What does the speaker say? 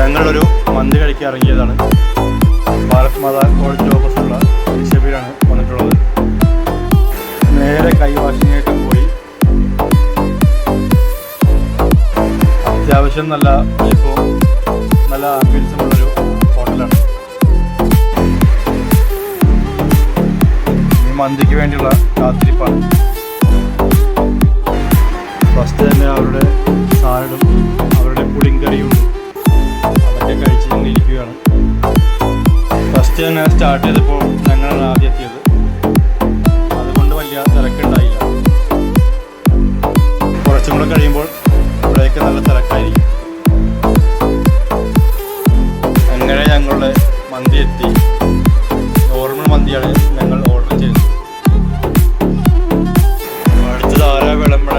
ഞങ്ങളൊരു മന്തി കഴിക്കാൻ ഇറങ്ങിയതാണ്. ഭാരത് മാതാ കോളേജ് ഓപ്പോസിറ്റുള്ള ബിഷപ്പിലാണ് വന്നിട്ടുള്ളത്. നേരെ കൈവാഷിങ്ങേറ്റം പോയി. അത്യാവശ്യം നല്ല ഇപ്പോൾ നല്ല ആംബിയൻസുമുള്ളൊരു ഹോട്ടലാണ്. മന്തിക്ക് വേണ്ടിയുള്ള കാത്തിരിപ്പാണ്. ഫസ്റ്റ് തന്നെ സ്റ്റാർട്ട് ചെയ്തപ്പോൾ ഞങ്ങളാണ് ആദ്യം എത്തിയത്. അതുകൊണ്ട് വലിയ തിരക്കുണ്ടായില്ല. കുറച്ചും കൂടെ കഴിയുമ്പോൾ ഇവിടെയൊക്കെ നല്ല തിരക്കായിരിക്കും. അങ്ങനെ ഞങ്ങളുടെ മന്തി എത്തി. നോർമൽ മന്തിയാണ് ഞങ്ങൾ ഓർഡർ ചെയ്തത്. അടുത്തത് ആരാ വിളമ്പണ